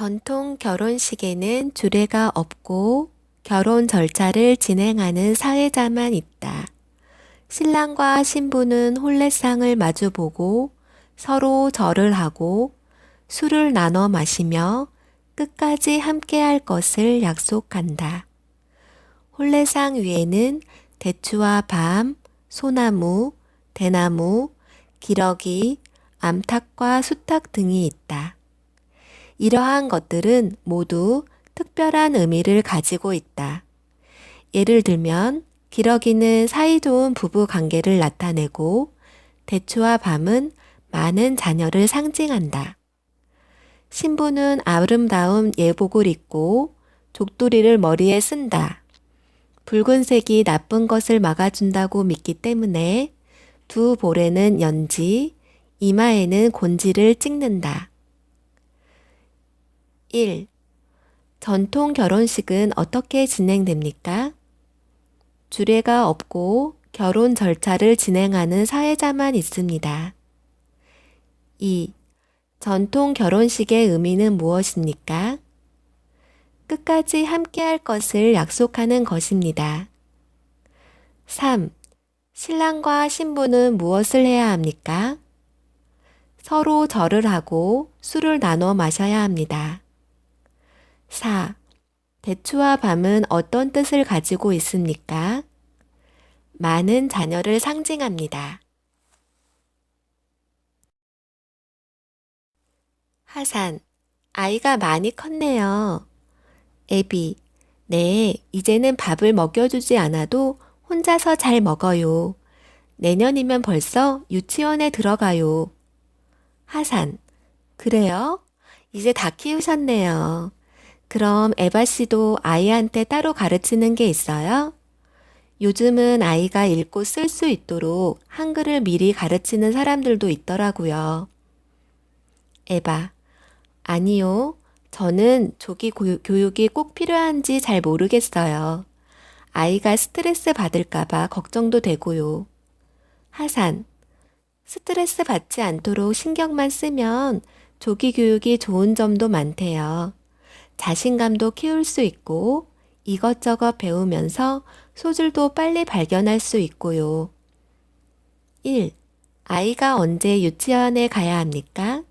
전통 결혼식에는 주례가 없고 결혼 절차를 진행하는 사회자만 있다. 신랑과 신부는 혼례상을 마주보고 서로 절을 하고 술을 나눠 마시며 끝까지 함께 할 것을 약속한다. 혼례상 위에는 대추와 밤, 소나무, 대나무, 기러기, 암탉과 수탉 등이 있다. 이러한 것들은 모두 특별한 의미를 가지고 있다. 예를 들면, 기러기는 사이좋은 부부 관계를 나타내고, 대추와 밤은 많은 자녀를 상징한다. 신부는 아름다운 예복을 입고 족두리를 머리에 쓴다. 붉은색이 나쁜 것을 막아준다고 믿기 때문에 두 볼에는 연지, 이마에는 곤지를 찍는다. 1. 전통 결혼식은 어떻게 진행됩니까? 주례가 없고 결혼 절차를 진행하는 사회자만 있습니다. 2. 전통 결혼식의 의미는 무엇입니까? 끝까지 함께 할 것을 약속하는 것입니다. 3. 신랑과 신부는 무엇을 해야 합니까? 서로 절을 하고 술을 나눠 마셔야 합니다. 4. 대추와 밤은 어떤 뜻을 가지고 있습니까? 많은 자녀를 상징합니다. 하산. 아이가 많이 컸네요. 애비. 네, 이제는 밥을 먹여주지 않아도 혼자서 잘 먹어요. 내년이면 벌써 유치원에 들어가요. 하산. 그래요? 이제 다 키우셨네요. 그럼 에바 씨도 아이한테 따로 가르치는 게 있어요? 요즘은 아이가 읽고 쓸 수 있도록 한글을 미리 가르치는 사람들도 있더라고요. 에바. 아니요. 저는 조기 고- 교육이 꼭 필요한지 잘 모르겠어요. 아이가 스트레스 받을까봐 걱정도 되고요. 하산. 스트레스 받지 않도록 신경만 쓰면 조기 교육이 좋은 점도 많대요. 자신감도 키울 수 있고 이것저것 배우면서 소질도 빨리 발견할 수 있고요. 1. 아이가 언제 유치원에 가야 합니까?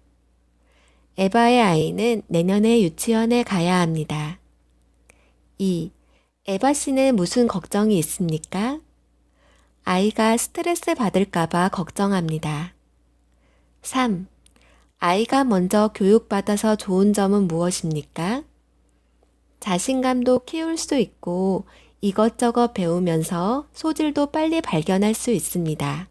에바의 아이는 내년에 유치원에 가야 합니다. 2. 에바 씨는 무슨 걱정이 있습니까? 아이가 스트레스 받을까봐 걱정합니다. 3. 아이가 먼저 교육받아서 좋은 점은 무엇입니까? 자신감도 키울 수 있고 이것저것 배우면서 소질도 빨리 발견할 수 있습니다.